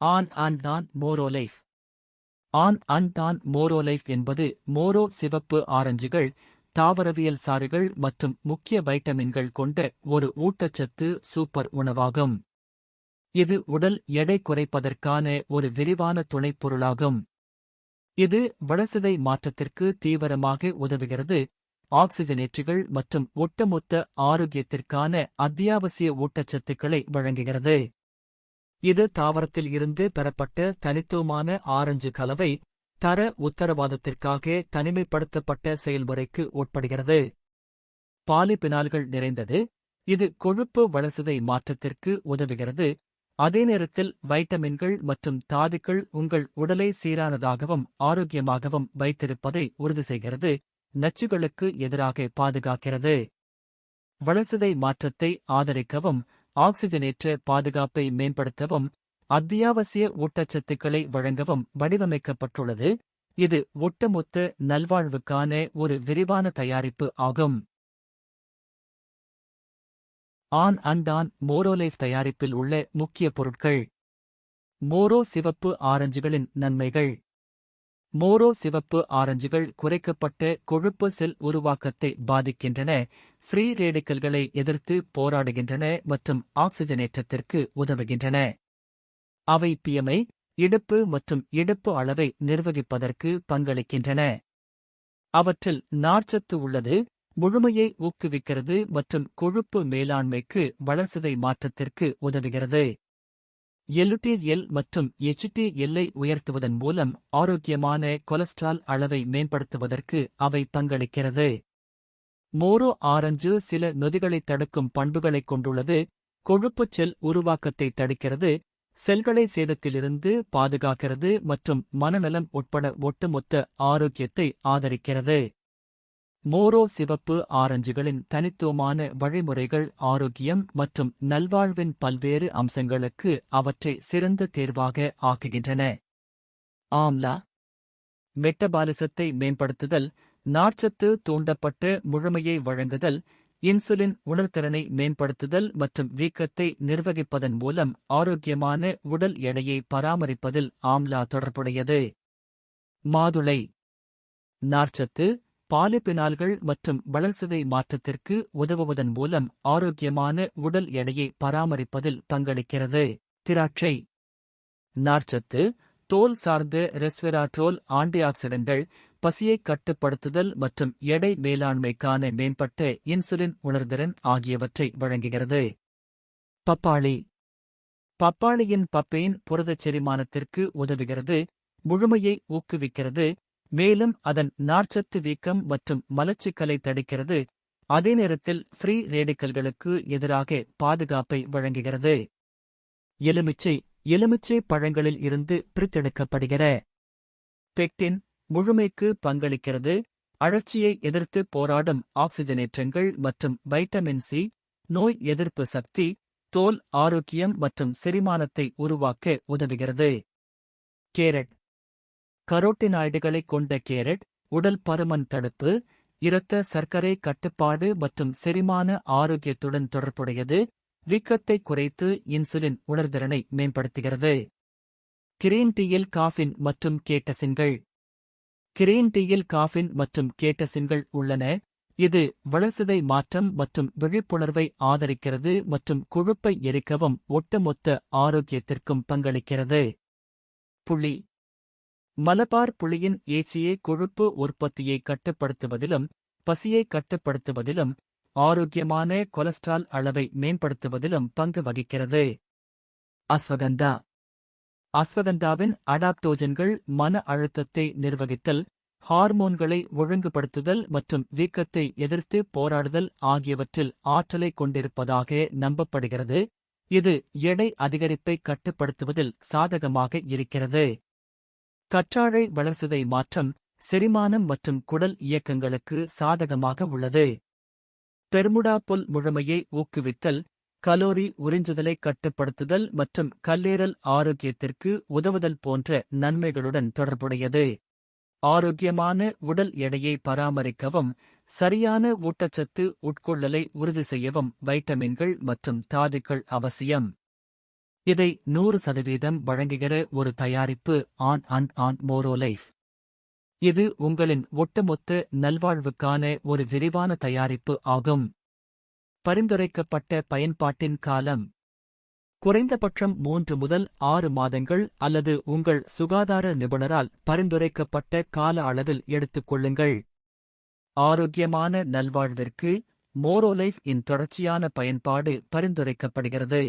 On and தான் மோரோலைஃப் on and தான் மோரோலைஃப் என்பது மோரோ சிவப்பு ஆரஞ்சுகள் தாவரவியல் சாறுகள் மற்றும் முக்கிய வைட்டமின்கள் கொண்ட ஒரு ஊட்டச்சத்து சூப்பர் உணவாகும். இது உடல் எடை குறைப்பதற்கான ஒரு விரிவான துணைப்பொருளாகும் இது வளசிதை மாற்றத்திற்கு தீவிரமாக உதவுகிறது. ஆக்சிஜனேற்றிகள் மற்றும் ஒட்டுமொத்த ஆரோக்கியத்திற்கான அத்தியாவசிய ஊட்டச்சத்துக்களை வழங்குகிறது. இது தாவரத்தில் இருந்து பெறப்பட்ட தனித்துவமான ஆரஞ்சு கலவை தர உத்தரவாதத்திற்காக தனிமைப்படுத்தப்பட்ட செயல்முறைக்கு உட்படுகிறது. பாலிபினால்கள் நிறைந்தது. இது கொழுப்பு வளசதை மாற்றத்திற்கு உதவுகிறது. அதே நேரத்தில் வைட்டமின்கள் மற்றும் தாதுக்கள் உங்கள் உடலை சீரானதாகவும் ஆரோக்கியமாகவும் வைத்திருப்பதை உறுதி செய்கிறது. நச்சுகளுக்கு எதிராக பாதுகாக்கிறது. வளசதை மாற்றத்தை ஆதரிக்கவும் ஆக்சிஜனேற்ற பாதுகாப்பை மேம்படுத்தவும் அத்தியாவசிய ஊட்டச்சத்துக்களை வழங்கவும் வடிவமைக்கப்பட்டுள்ளது. இது ஒட்டுமொத்த நல்வாழ்வுக்கான ஒரு விரிவான தயாரிப்பு ஆகும். ஆன் அண்ட் ஆன் மோரோலைஃப் தயாரிப்பில் உள்ள முக்கிய பொருட்கள். மோரோ சிவப்பு ஆரஞ்சுகளின் நன்மைகள். மோரோ சிவப்பு ஆரஞ்சுகள் குறைக்கப்பட்ட கொழுப்பு செல் உருவாக்கத்தை பாதிக்கின்றன. ஃப்ரீ ரேடிக்கல்களை எதிர்த்து போராடுகின்றன மற்றும் ஆக்சிஜனேற்றத்திற்கு உதவுகின்றன. அவை பியமை இடுப்பு மற்றும் இடுப்பு அளவை நிர்வகிப்பதற்கு பங்களிக்கின்றன. அவற்றில் நார்ச்சத்து உள்ளது முழுமையை ஊக்குவிக்கிறது மற்றும் கொழுப்பு மேலாண்மைக்கு வளர்சிதை மாற்றத்திற்கு உதவுகிறது. எல்லுடிஎல் மற்றும் எல்லை உயர்த்துவதன் மூலம் ஆரோக்கியமான கொலஸ்ட்ரால் அளவை மேம்படுத்துவதற்கு அவை பங்களிக்கிறது. மோரோ ஆரஞ்சு சில நொதிகளை தடுக்கும் பண்புகளைக் கொண்டுள்ளது. கொழுப்புச் செல் உருவாக்கத்தை தடுக்கிறது. செல்களை சேதத்திலிருந்து பாதுகாக்கிறது மற்றும் மனநலம் உட்பட ஒட்டுமொத்த ஆரோக்கியத்தை ஆதரிக்கிறது. மோரோ சிவப்பு ஆரஞ்சுகளின் தனித்துவமான வழிமுறைகள் ஆரோக்கியம் மற்றும் நல்வாழ்வின் பல்வேறு அம்சங்களுக்கு அவற்றை சிறந்த தேர்வாக ஆக்குகின்றன. ஆம்லா. மெட்டபாலிசத்தை மேம்படுத்துதல் நார்ச்சத்து தூண்டப்பட்ட முழுமையை வழங்குதல் இன்சுலின் உணர்திறனை மேம்படுத்துதல் மற்றும் வீக்கத்தை நிர்வகிப்பதன் மூலம் ஆரோக்கியமான உடல் எடையை பராமரிப்பதில் ஆம்லா தொடர்புடையது. மாதுளை. நார்ச்சத்து பாலிபினால்கள் மற்றும் வளர்சிதை மாற்றத்திற்கு உதவுவதன் மூலம் ஆரோக்கியமான உடல் எடையை பராமரிப்பதில் பங்களிக்கிறது. திராட்சை. நார்ச்சத்து தோல் சார்ந்த ரெஸ்வெராட்ரோல் ஆன்டிஆக்சிடன்கள் பசியை கட்டுப்படுத்துதல் மற்றும் எடை மேலாண்மைக்கான மேம்பட்ட இன்சுலின் உணர்திறன் ஆகியவற்றை வழங்குகிறது. பப்பாளி. பப்பாளியின் பப்பெயின் புரதச் செரிமானத்திற்கு உதவுகிறது முழுமையை ஊக்குவிக்கிறது மேலும் அதன் நார்ச்சத்து வீக்கம் மற்றும் மலச்சிக்கலை தடுக்கிறது. அதே நேரத்தில் ஃப்ரீ ரேடிக்கல்களுக்கு எதிராக பாதுகாப்பை வழங்குகிறது. எலுமிச்சை எலுமிச்சை பழங்களில் இருந்து பிரித்தெடுக்கப்படுகிற பெக்டின் முழுமைக்கு பங்களிக்கிறது. அழற்சியை எதிர்த்து போராடும் ஆக்சிஜனேற்றங்கள் மற்றும் வைட்டமின் சி நோய் எதிர்ப்பு சக்தி தோல் ஆரோக்கியம் மற்றும் செரிமானத்தை உருவாக்க உதவுகிறது. கேரட் கரோட்டினாய்டுகளைக் கொண்ட கேரட் உடல் பருமன் தடுப்பு இரத்த சர்க்கரை கட்டுப்பாடு மற்றும் செரிமான ஆரோக்கியத்துடன் தொடர்புடையது வீக்கத்தை குறைத்து இன்சுலின் உணர்திறனை மேம்படுத்துகிறது. கிரீன் டீயில் காஃபின் மற்றும் கேட்டசின்கள். கிரீன் டீயில் காஃபின் மற்றும் கேட்டசின்கள் உள்ளன. இது வளர்சிதை மாற்றம் மற்றும் விழிப்புணர்வை ஆதரிக்கிறது மற்றும் கொழுப்பை எரிக்கவும் ஒட்டுமொத்த ஆரோக்கியத்திற்கும் பங்களிக்கிறது. புள்ளி. மலபார் புளியின் ஏசியே கொழுப்பு உற்பத்தியை கட்டுப்படுத்துவதிலும் பசியை கட்டுப்படுத்துவதிலும் ஆரோக்கியமான கொலஸ்ட்ரால் அளவை மேம்படுத்துவதிலும் பங்கு வகிக்கிறது. அஸ்வகந்தா. அஸ்வகந்தாவின் அடாப்டோஜன்கள் மன அழுத்தத்தை நிர்வகித்தல் ஹார்மோன்களை ஒழுங்குபடுத்துதல் மற்றும் வீக்கத்தை எதிர்த்து போராடுதல் ஆகியவற்றில் ஆற்றலை கொண்டிருப்பதாக நம்பப்படுகிறது. இது எடை அதிகரிப்பை கட்டுப்படுத்துவதில் சாதகமாக இருக்கிறது. கற்றாழை வளர்சிதை மாற்றம் செரிமானம் மற்றும் குடல் இயக்கங்களுக்கு சாதகமாக உள்ளது. பெர்முடா புல் முழுமையை ஊக்குவித்தல் கலோரி உறிஞ்சுதலை கட்டுப்படுத்துதல் மற்றும் கல்லீரல் ஆரோக்கியத்திற்கு உதவுதல் போன்ற நன்மைகளுடன் தொடர்புடையது. ஆரோக்கியமான உடல் எடையை பராமரிக்கவும் சரியான ஊட்டச்சத்து உட்கொள்ளலை உறுதி செய்யவும் வைட்டமின்கள் மற்றும் தாதுக்கள் அவசியம். இதை நூறு சதவீதம் வழங்குகிற ஒரு தயாரிப்பு ஆன் அண்ட் ஆன் மோரோலைஃப் இது உங்களின் ஒட்டுமொத்த நல்வாழ்வுக்கான ஒரு விரிவான தயாரிப்பு ஆகும். பரிந்துரைக்கப்பட்ட பயன்பாட்டின் காலம். குறைந்தபட்சம் மூன்று முதல் ஆறு மாதங்கள் அல்லது உங்கள் சுகாதார நிபுணரால் பரிந்துரைக்கப்பட்ட கால அளவில் எடுத்துக்கொள்ளுங்கள் ஆரோக்கியமான நல்வாழ்விற்கு மோரோலைஃப் இன் தொடர்ச்சியான பயன்பாடு பரிந்துரைக்கப்படுகிறது.